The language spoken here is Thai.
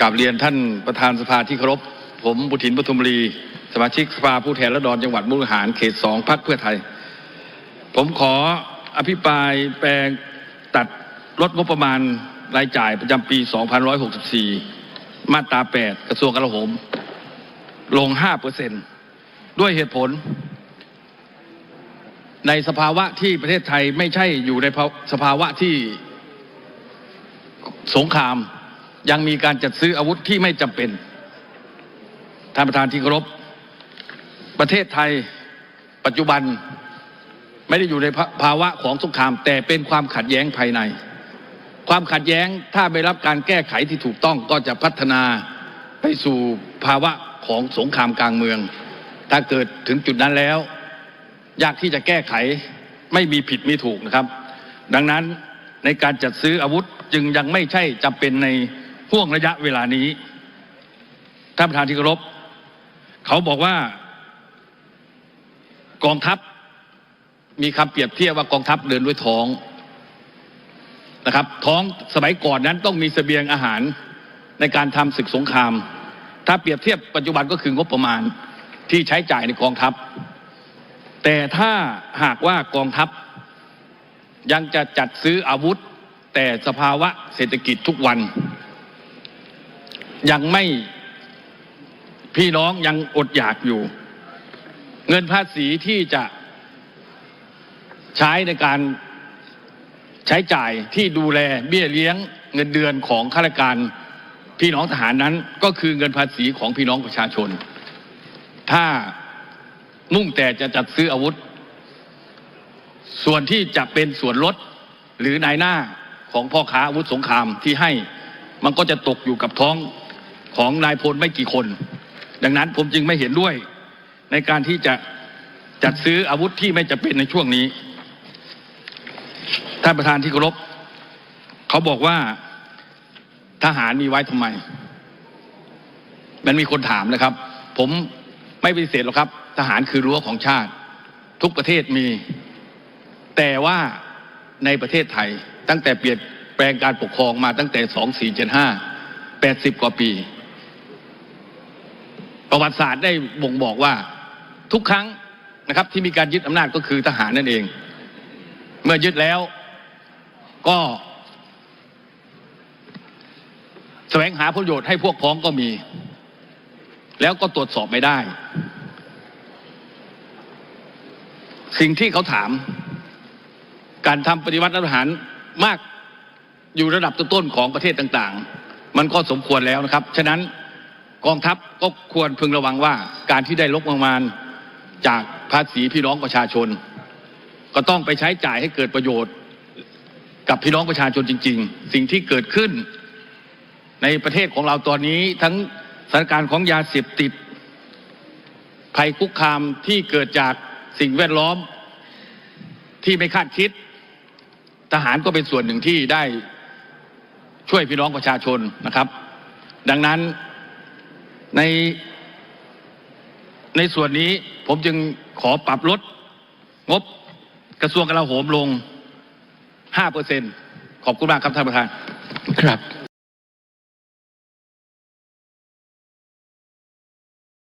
กราบเรียนท่านประธานสภาที่เคารพผมบุถินปทุมรีสมาชิกสภาผู้แทนราษฎรจังหวัดมุกดาหารเขตสองพรรคเพื่อไทย ผมขออภิปรายแปลงตัดลดงบประมาณรายจ่ายประจำปี 2564 มาตรา 8 กระทรวงกลาโหม ลง 5%ด้วยเหตุผล ในสภาวะที่ประเทศไทยไม่ใช่อยู่ในสภาวะที่สงคราม ยังมีการจัดซื้ออาวุธที่ไม่จำเป็น ท่านประธานที่เคารพ ประเทศไทยปัจจุบันไม่ได้อยู่ในภาภาวะของสงคราม แต่เป็นความขัดแย้งภายใน ความขัดแย้งถ้าไม่รับการแก้ไขที่ถูกต้องก็จะพัฒนาไปสู่ภาวะของสงครามกลางเมือง ถ้าเกิดถึงจุดนั้นแล้ว ยากที่จะแก้ไขไม่มีผิดมีถูกนะครับ ดังนั้นในการจัดซื้ออาวุธจึงยังไม่ใช่จำเป็นใน ห่วงระยะเวลานี้ท่านประธานที่เคารพเขาบอกว่ากองทัพมีคำเปรียบเทียบว่ากองทัพเดินด้วยท้องนะครับ ท้องสมัยก่อนนั้นต้องมีเสบียงอาหารในการทำศึกสงคราม ถ้าเปรียบเทียบปัจจุบันก็คืองบประมาณที่ใช้จ่ายในกองทัพ แต่ถ้าหากว่ากองทัพยังจะจัดซื้ออาวุธ แต่สภาวะเศรษฐกิจทุกวัน ยังไม่พี่น้องยังอดอยากอยู่ เงินภาษีที่จะใช้ในการใช้จ่ายที่ดูแลเบี้ยเลี้ยงเงินเดือนของข้าราชการพี่น้องทหารนั้น ก็คือเงินภาษีของพี่น้องประชาชน ถ้ามุ่งแต่จะจัดซื้ออาวุธ ส่วนที่จะเป็นส่วนลดหรือนายหน้าของพ่อค้าอาวุธสงครามที่ให้มันก็จะตกอยู่กับท้อง ของนายพลไม่กี่คน ดังนั้นผมจึงไม่เห็นด้วย ในการที่จะจัดซื้ออาวุธที่ไม่จะเป็นในช่วงนี้ท่านประธานที่เคารพเขาบอกว่าทหารมีไว้ทำไม มันมีคนถามนะครับ ผมไม่ปฏิเสธหรอกครับ ทหารคือรั้วของชาติ ทุกประเทศมี แต่ว่าในประเทศไทย ตั้งแต่เปลี่ยนแปลงการปกครองมาตั้งแต่ 2475 80 กว่าปี ประวัติศาสตร์ได้บ่งบอกว่าทุกครั้งนะครับที่มีการยึดอำนาจก็คือทหารนั่นเอง เมื่อยึดแล้วก็แสวงหาประโยชน์ให้พวกพ้องก็มี แล้วก็ตรวจสอบไม่ได้ สิ่งที่เขาถาม การทำปฏิวัติรัฐประหารมากอยู่ระดับต้นๆของประเทศต่าง ๆ มันก็สมควรแล้วนะครับ ฉะนั้น กองทัพก็ควรพึงระวังว่าการที่ได้ลบประมาณจากภาษีพี่น้องประชาชน ก็ต้องไปใช้จ่ายให้เกิดประโยชน์ กับพี่น้องประชาชนจริง ๆ สิ่งที่เกิดขึ้น ในประเทศของเราตอนนี้ทั้งสถานการณ์ของยาเสพติด ภัยคุกคามที่เกิดจากสิ่งแวดล้อมที่ไม่คาดคิด ทหารก็เป็นส่วนหนึ่งที่ได้ช่วยพี่น้องประชาชนนะครับ ดังนั้น ในในส่วนนี้ผมจึงขอปรับลดงบกระทรวงกลาโหมลง5%ขอบคุณมากครับท่านประธานครับ